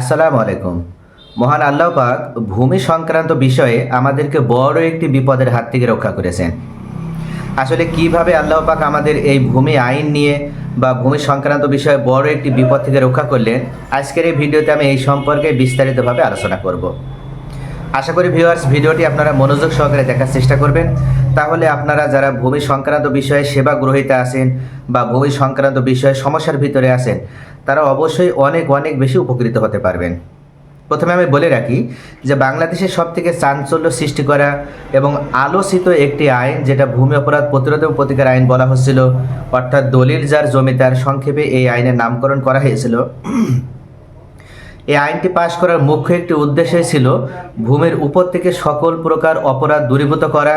আসসালামু আলাইকুম। মহান আল্লাহ পাক ভূমি সংক্রান্ত বিষয়ে আমাদেরকে বড় একটি বিপদের হাত থেকে রক্ষা করেছেন। আসলে কীভাবে আল্লাহ পাক আমাদের এই ভূমি আইন নিয়ে বা ভূমি সংক্রান্ত বিষয়ে বড় একটি বিপদ থেকে রক্ষা করলেন, আজকের এই ভিডিওতে আমি এই সম্পর্কে বিস্তারিতভাবে আলোচনা করব। আশা করি ভিউয়ার্স ভিডিওটি আপনারা মনোযোগ সহকারে দেখার চেষ্টা করবেন। তাহলে আপনারা যারা ভূমি সংক্রান্ত বিষয়ে সেবা গ্রহীতা আছেন বা ভূমি সংক্রান্ত বিষয়ে সমস্যার ভিতরে আছেন, তারা অবশ্যই অনেক অনেক বেশি উপকৃত হতে পারবেন। প্রথমে আমি বলে রাখি যে বাংলাদেশের সব থেকে চাঞ্চল্য সৃষ্টি করা এবং আলোচিত একটি আইন, যেটা ভূমি অপরাধ প্রতিরোধ এবং প্রতিকার আইন বলা হচ্ছিল, অর্থাৎ দলিল যার জমিদার সংক্ষেপে এই আইনের নামকরণ করা হয়েছিল এই আইনটি পাশ করার মুখ্য একটি উদ্দেশ্যই ছিল ভূমির উপর থেকে সকল প্রকার অপরাধ দূরীভূত করা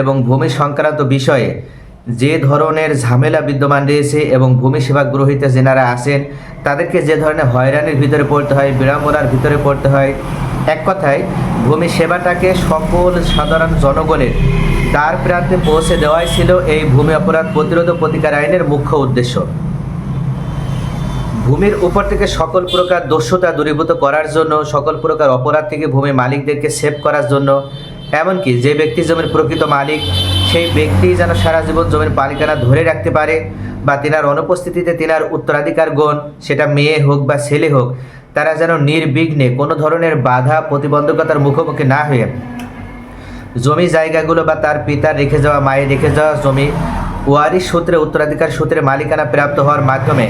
এবং ভূমি সংক্রান্ত বিষয়ে যে ধরনের ঝামেলা বিদ্যমান রয়েছে এবং ভূমি সেবা গ্রহীতা যেনারা আছেন, তাদেরকে যে ধরনের হয়রানির ভিতরে পড়তে হয়, বিড়ম্বনার ভিতরে পড়তে হয়। এক কথায়, ভূমি সেবাটাকে সকল সাধারণ জনগণের দ্বার প্রান্তে পৌঁছে দেওয়াই ছিল এই ভূমি অপরাধ প্রতিরোধ প্রতিকার আইনের মুখ্য উদ্দেশ্য। ভূমির উপর থেকে সকল প্রকার দস্যতা দূরীভূত করার জন্য, সকল প্রকার অপরাধ থেকে ভূমি মালিকদেরকে সেভ করার জন্য, এমনকি যে ব্যক্তি জমির প্রকৃত মালিক, সেই ব্যক্তি যেন সারা জীবন জমির মালিকানা ধরে রাখতে পারে বা তেনার অনুপস্থিতিতে তেনার উত্তরাধিকার গণ সেটা মেয়ে হোক বা ছেলে হোক, তারা যেন নির্বিঘ্নে কোনো ধরনের বাধা প্রতিবন্ধকতার মুখোমুখি না হয়ে জমি জায়গাগুলো বা তার পিতার রেখে যাওয়া, মায়ের রেখে যাওয়া জমি ওয়ারিশ সূত্রে, উত্তরাধিকার সূত্রে মালিকানা প্রাপ্ত হওয়ার মাধ্যমে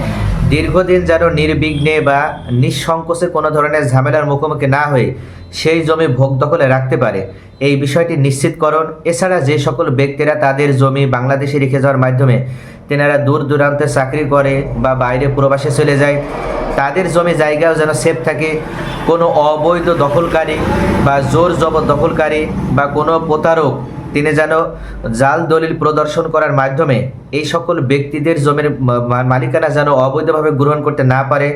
দীর্ঘদিন যেন নির্বিঘ্নে বা নিঃসংকোচে কোনো ধরনের ঝামেলার মুখোমুখি না হয়ে সেই জমি ভোগ দখলে রাখতে পারে। এই বিষয়টি নিশ্চিতকরণ, এছাড়া যে সকল ব্যক্তিরা তাদের জমি বাংলাদেশে রেখে যাওয়ার মাধ্যমে তেনারা দূর দূরান্তে চাকরি করে বা বাইরে প্রবাসে চলে যায় তাদের জমি জায়গাও যেন সেফ থাকে, কোনো অবৈধ দখলকারী বা জোর জবর দখলকারী বা কোনো প্রতারক, তিনি যেন জাল দলিল প্রদর্শন করার মাধ্যমে এই সকল ব্যক্তিদের জমির মালিকানা যেন অবৈধভাবে গ্রহণ করতে না পারে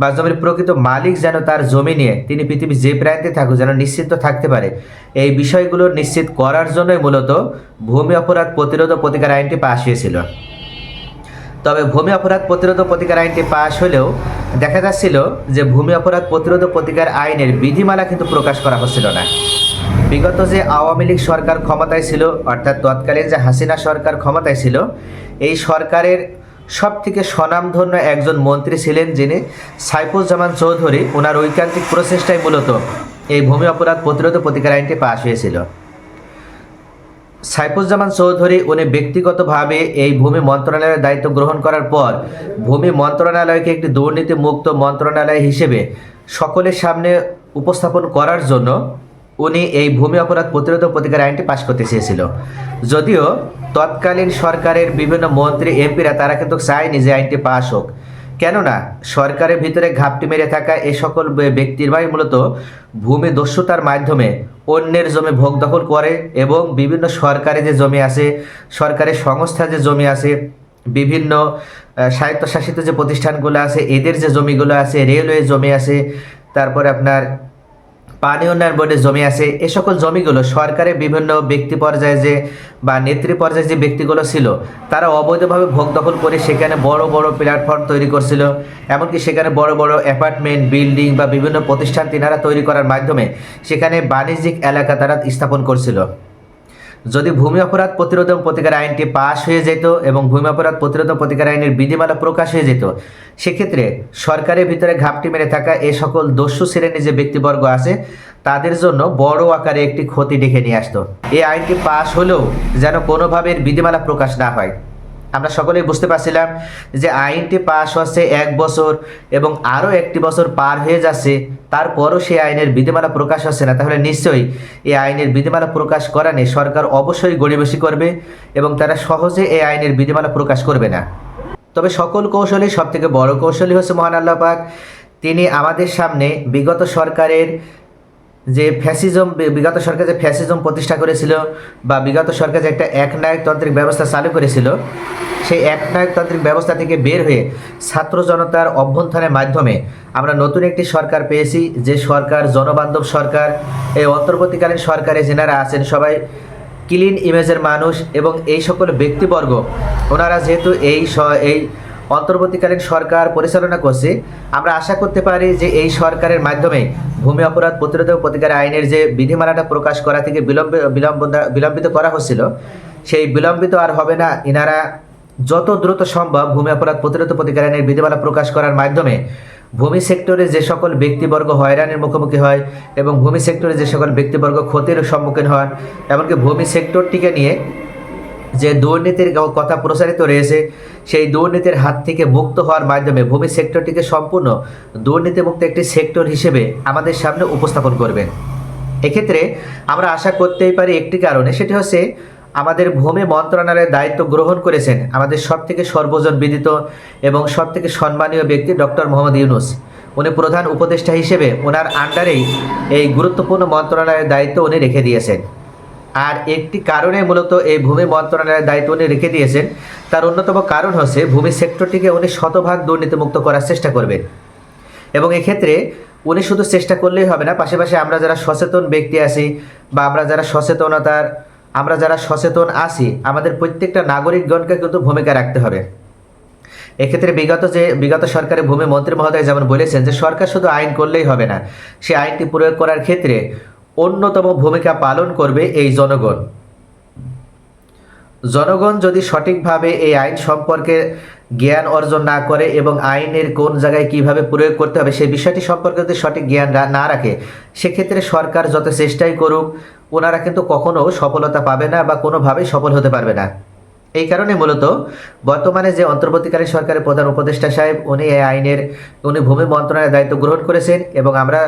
বা জমির প্রকৃত মালিক যেন তার জমি নিয়ে তিনি পৃথিবীর যে প্রান্তে থাকুক যেন নিশ্চিত থাকতে পারে। এই বিষয়গুলো নিশ্চিত করার জন্যই মূলত ভূমি অপরাধ প্রতিরোধ প্রতিকার আইনটি পাশ হয়েছিল। তবে ভূমি অপরাধ প্রতিরোধ প্রতিকার আইনটি পাশ হলেও দেখা যাচ্ছিল যে ভূমি অপরাধ প্রতিরোধ প্রতিকার আইনের বিধিমালা কিন্তু প্রকাশ করা হচ্ছিল না। বিগত যে আওয়ামী লীগ সরকার ক্ষমতায় ছিল, অর্থাৎ তৎকালীন যে হাসিনা সরকার ক্ষমতায় ছিল, এই সরকারের সব থেকে স্বনামধন্য একজন মন্ত্রী ছিলেন যিনি সাইফুজ্জামান চৌধুরী। ওনার ঐকান্তিক প্রচেষ্টায় মূলত এই ভূমি অপরাধ প্রতিরোধ প্রতিকার আইনটি পাশ হয়েছিল। সাইফুজ্জামান চৌধুরী উনি ব্যক্তিগতভাবে এই ভূমি মন্ত্রণালয়ের দায়িত্ব গ্রহণ করার পর ভূমি মন্ত্রণালয়কে একটি দুর্নীতিমুক্ত মন্ত্রণালয় হিসেবে সকলের সামনে উপস্থাপন করার জন্য উনি এই ভূমি অপরাধ প্রতিরোধ প্রতিকার আইনটি পাশ করতে চেয়েছিল। যদিও তৎকালীন সরকারের বিভিন্ন মন্ত্রী, এমপিরা তারা কিন্তু চায়নি যে আইনটি পাশ হোক। কেননা সরকারের ভিতরে ঘাপটি মেরে থাকা এই সকল ব্যক্তিরাই মূলত ভূমি দস্যুতার মাধ্যমে অন্যের জমি ভোগ দখল করে এবং বিভিন্ন সরকারি যে জমি আছে, সরকারি সংস্থা যে জমি আছে, বিভিন্ন স্বায়ত্তশাসিত যে প্রতিষ্ঠানগুলো আছে, এদের যে জমিগুলো আছে, রেলওয়ে জমি আছে, তারপরে আপনার পানি উন্নয়ন বোর্ডের জমি আছে। এ সকল জমিগুলো সরকারের বিভিন্ন ব্যক্তি পর্যায়ে যে বা নেত্রী পর্যায়ে যে ব্যক্তিগুলো ছিল, তারা অবৈধভাবে ভোগ দখল করে সেখানে বড় বড় প্ল্যাটফর্ম তৈরি করছিল। এমনকি সেখানে বড় বড় অ্যাপার্টমেন্ট বিল্ডিং বা বিভিন্ন প্রতিষ্ঠান তিনারা তৈরি করার মাধ্যমে সেখানে বাণিজ্যিক এলাকা তারা স্থাপন করছিল। যদি ভূমি অপরাধ প্রতিরোধ প্রতিকার আইনটি পাশ হয়ে যেত এবং ভূমি অপরাধ প্রতিরোধ প্রতিকার আইনের বিধিমালা প্রকাশ হয়ে যেত, সেক্ষেত্রে সরকারের ভিতরে ঘাপটি মেরে থাকা এ সকল দস্যু শ্রেণির যে ব্যক্তিবর্গ আছে, তাদের জন্য বড় আকারে একটি ক্ষতি ডেকে নিয়ে আসতো। এই আইনটি পাশ হলেও যেন কোনোভাবে এর বিধিমালা প্রকাশ না হয়। আমরা সকলেই বুঝতে পারছিলাম যে আইনটি পাশ হচ্ছে এক বছর এবং আরও একটি বছর পার হয়ে যাচ্ছে, তারপরও সেই আইনের বিধিমালা প্রকাশ হচ্ছে না। তাহলে নিশ্চয়ই এই আইনের বিধিমালা প্রকাশ করা নিয়ে সরকার অবশ্যই গড়িবেশি করবে এবং তারা সহজে এই আইনের বিধিমালা প্রকাশ করবে না। তবে সকল কৌশলী সব থেকে বড় কৌশলী হচ্ছে মহান আল্লাহ পাক। তিনি আমাদের সামনে বিগত সরকারের যে ফ্যাসিজম বিগত সরকার যে ফ্যাসিজম প্রতিষ্ঠা করেছিল বা বিগত সরকার যে একটা একনায়কতান্ত্রিক ব্যবস্থা চালু করেছিল, সেই একনায়কতান্ত্রিক ব্যবস্থা থেকে বের হয়ে ছাত্র জনতার অভ্যন্থনের মাধ্যমে আমরা নতুন একটি সরকার পেয়েছি, যে সরকার জনবান্ধব সরকার, এই অন্তর্বর্তীকালীন সরকারে যেনারা আছেন সবাই ক্লিন ইমেজের মানুষ এবং এই সকল ব্যক্তিবর্গ, ওনারা যেহেতু এই এই অন্তর্বর্তীকালীন সরকার পরিচালনা করছে। আমরা আশা করতে পারি যে এই সরকারের মাধ্যমে ভূমি অপরাধ প্রতিরোধ ও প্রতিকার আইনের যে বিধিমালাটা প্রকাশ করা থেকে বিলম্ব বিলম্ব বিলম্বিত করা হচ্ছিল, সেই বিলম্বিত আর হবে না। ইনারা যত দ্রুত সম্ভব ভূমি অপরাধ প্রতিরোধ প্রতিকার আইনের বিধিমালা প্রকাশ করার মাধ্যমে ভূমি সেক্টরে যে সকল ব্যক্তিবর্গ হয়রানির মুখোমুখি হয় এবং ভূমি সেক্টরে যে সকল ব্যক্তিবর্গ ক্ষতির সম্মুখীন হন, এমনকি ভূমি সেক্টরটিকে নিয়ে যে দুর্নীতির কথা প্রসারিত রয়েছে, সেই দুর্নীতির হাত থেকে মুক্ত হওয়ার মাধ্যমে ভূমি সেক্টরটিকে সম্পূর্ণ দুর্নীতিমুক্ত একটি সেক্টর হিসেবে আমাদের সামনে উপস্থাপন করবেন। এক্ষেত্রে আমরা আশা করতেই পারি একটি কারণে, সেটি হচ্ছে আমাদের ভূমি মন্ত্রণালয়ের দায়িত্ব গ্রহণ করেছেন আমাদের সব থেকে সর্বজন বিদিত এবং সব থেকে সম্মানীয় ব্যক্তি ডক্টর মোহাম্মদ ইউনুস। উনি প্রধান উপদেষ্টা হিসেবে ওনার আন্ডারেই এই গুরুত্বপূর্ণ মন্ত্রণালয়ের দায়িত্ব উনি রেখে দিয়েছেন। আর একটি কারণে মূলত এই ভূমি মন্ত্রণালয়ের দায়িত্ব উনি রেখে দিয়েছেন। তার অন্যতম কারণ হচ্ছে ভূমি সেক্টরটিকে উনি শতভাগ দুর্নীতিমুক্ত করার চেষ্টা করবেন। এবং এক্ষেত্রে উনি শুধু চেষ্টা করলেই হবে না, পাশাপাশি আমরা যারা সচেতন ব্যক্তি আছি বা আমরা যারা সচেতনতার, আমরা যারা সচেতন আছি, আমাদের প্রত্যেকটা নাগরিকগণকে কিন্তু ভূমিকা রাখতে হবে। এক্ষেত্রে বিগত যে, বিগত সরকারের ভূমি মন্ত্রী মহোদয় যেমন বলেছেন যে, সরকার শুধু আইন করলেই হবে না, সে আইনটি প্রয়োগ করার ক্ষেত্রে অন্যতম ভূমিকা পালন করবে এই জনগণ। জনগণ যদি সঠিকভাবে এই আইন সম্পর্কে জ্ঞান অর্জন না করে এবং আইনের কোন জায়গায় কীভাবে প্রয়োগ করতে হবে সেই বিষয়টি সম্পর্কে যদি সঠিক জ্ঞান না রাখে, সেক্ষেত্রে সরকার যত চেষ্টাই করুক ওনারা কিন্তু কখনো সফলতা পাবে না বা কোনোভাবেই সফল হতে পারবে না। এই কারণে মূলত বর্তমানে যে অন্তর্বর্তীকালীন সরকারের প্রধান উপদেষ্টা সাহেব, উনি এই আইনের, উনি ভূমি মন্ত্রণালয়ের দায়িত্ব গ্রহণ করেছেন এবং আমরা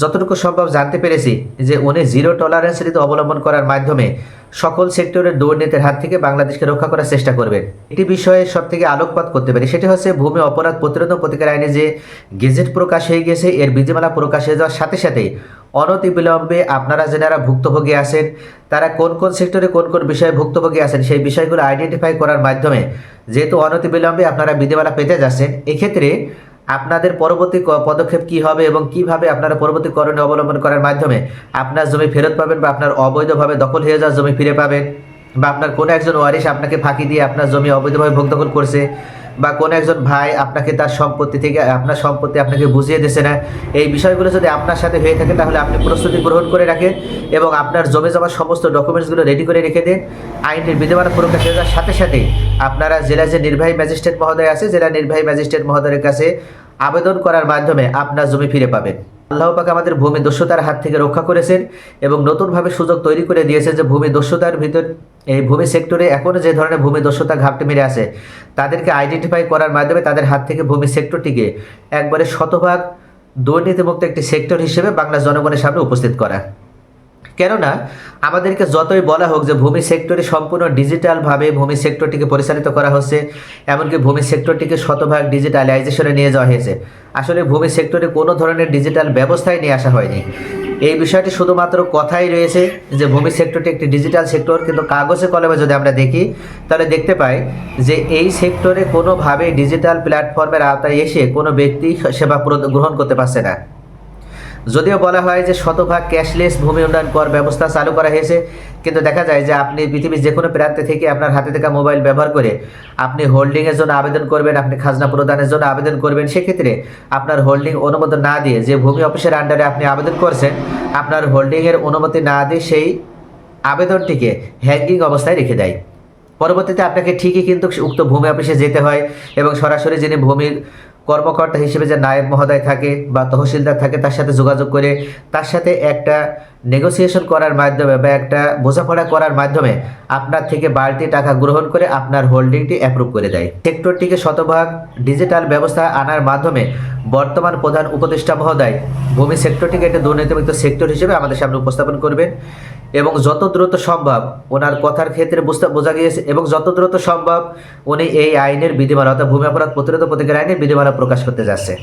যতটুকু সম্ভব জানতে পেরেছি যে উনি জিরো টলারেন্স রীতি অবলম্বন করার মাধ্যমে সকল সেক্টরের দুর্নীতির হাত থেকে বাংলাদেশকে রক্ষা করার চেষ্টা করবেন। একটি বিষয়ে সব থেকে আলোকপাত করতে পারি। সেটি হচ্ছে ভূমি অপরাধ প্রতিরোধ প্রতিকার আইনে যে গেজেট প্রকাশ হয়ে গেছে, এর বিধিমালা প্রকাশ হয়ে যাওয়ার সাথে সাথেই অনতিবিলম্বে আপনারা যারা ভুক্তভোগী আছেন, তারা কোন কোন সেক্টরে কোন কোন বিষয়ে ভুক্তভোগী আছেন সেই বিষয়গুলো আইডেন্টিফাই করার মাধ্যমে যেহেতু অনতিবিলম্বে আপনারা বিধিমালা পেতে যাচ্ছেন, এক্ষেত্রে আপনাদের পরবর্তী পদক্ষেপ কি হবে এবং কীভাবে আপনারা পরবর্তী করণীয় অবলম্বন করার মাধ্যমে আপনার জমি ফেরত পাবেন বা আপনার অবৈধভাবে দখল হয়ে যাওয়া জমি ফিরে পাবেন বা আপনার কোনো একজন ওয়ারিশ আপনাকে ফাঁকি দিয়ে আপনার জমি অবৈধভাবে ভোগ দখল করছে বা কোনো একজন ভাই আপনাকে তার সম্পত্তি থেকে, আপনার সম্পত্তি আপনাকে বুঝিয়ে দিয়েছে না, এই বিষয়গুলো যদি আপনার সাথে হয়ে থাকে তাহলে আপনি প্রস্তুতি গ্রহণ করে রাখেন এবং আপনার জমে জমা সমস্ত ডকুমেন্টসগুলো রেডি করে রেখে দিন। আইনের বিধিমালা প্রকাশ হয়ে যাওয়ার সাথে সাথে আপনারা জেলা যে নির্বাহী ম্যাজিস্ট্রেট মহোদয় আছে জেলা নির্বাহী ম্যাজিস্ট্রেট মহোদয়ের কাছে আবেদন করার মাধ্যমে আপনার জমি ফিরে পাবেন। আল্লাহ পাক আমাদের ভূমি দস্যুতার হাত থেকে রক্ষা করেছেন এবং নতুনভাবে সুযোগ তৈরি করে দিয়েছে যে ভূমি দস্যুতার ভিতর এই ভূমি সেক্টরে এখনও যে ধরনের ভূমি দস্যুতা ঘাপটি মেরে আছে, তাদেরকে আইডেন্টিফাই করার মাধ্যমে তাদের হাত থেকে ভূমি সেক্টরটিকে একবারে শতভাগ দুর্নীতিমুক্ত একটি সেক্টর হিসেবে বাংলা জনগণের সামনে উপস্থিত করা। কেননা আমাদেরকে যতই বলা হোক যে ভূমি সেক্টরে সম্পূর্ণ ডিজিটালভাবে ভূমি সেক্টরটিকে পরিচালিত করা হচ্ছে, এমনকি ভূমি সেক্টরটিকে শতভাগ ডিজিটালাইজেশনে নিয়ে যাওয়া হয়েছে। আসলে ভূমি সেক্টরে কোনো ধরনের ডিজিটাল ব্যবস্থাই নিয়ে আসা হয়নি। এই বিষয়টি শুধুমাত্র কথাই রয়েছে যে ভূমি সেক্টরটি একটি ডিজিটাল সেক্টর, কিন্তু কাগজে কলমে যদি আমরা দেখি, তাহলে দেখতে পাই যে এই সেক্টরে কোনোভাবে ডিজিটাল প্ল্যাটফর্মের আওতায় এসে কোনো ব্যক্তি সেবা গ্রহণ করতে পারছে না। যদিও বলা হয় যে শতভাগ ক্যাশলেস ভূমি উন্নয়ন কর ব্যবস্থা চালু করা হয়েছে, কিন্তু দেখা যায় যে আপনি পৃথিবীর যে কোনো প্রান্তে থেকে আপনার হাতে থাকা মোবাইল ব্যবহার করে আপনি হোল্ডিংয়ের জন্য আবেদন করবেন, আপনি খাজনা প্রদানের জন্য আবেদন করবেন, সেক্ষেত্রে আপনার হোল্ডিং অনুমোদন না দিয়ে যে ভূমি অফিসের আন্ডারে আপনি আবেদন করছেন, আপনার হোল্ডিংয়ের অনুমতি না দিয়ে সেই আবেদনটিকে হ্যাঙ্গিং অবস্থায় রেখে দেয়। পরবর্তীতে আপনাকে ঠিকই কিন্তু উক্ত ভূমি অফিসে যেতে হয় এবং সরাসরি যিনি ভূমির কর্মকর্তা হিসেবে যে নায়েব মহোদয় থাকে বা তহসিলদার থাকে, তার সাথে যোগাযোগ করে তার সাথে একটা নেগোসিয়েশন করার মাধ্যমে বা একটা বোঝাপড়া করার মাধ্যমে আপনার থেকে বাড়তি টাকা গ্রহণ করে আপনার হোল্ডিংটি অ্যাপ্রুভ করে দেয়। সেক্টরটিকে শতভাগ ডিজিটাল ব্যবস্থা আনার মাধ্যমে বর্তমান প্রধান উপদেষ্টা মহোদয় ভূমি সেক্টরটিকে একটা দুর্নীতিমুক্ত সেক্টর হিসেবে আমাদের সামনে উপস্থাপন করবেন। এবং যত দ্রুত সম্ভব ওনার কথার ক্ষেত্রে বুঝতে বোঝা গিয়েছে এবং যত দ্রুত সম্ভব উনি এই আইনের বিধিমালা অর্থাৎ ভূমি অপরাধ প্রতিরোধ প্রতিকার আইনের বিধিমালা প্রকাশ করতে যাচ্ছে।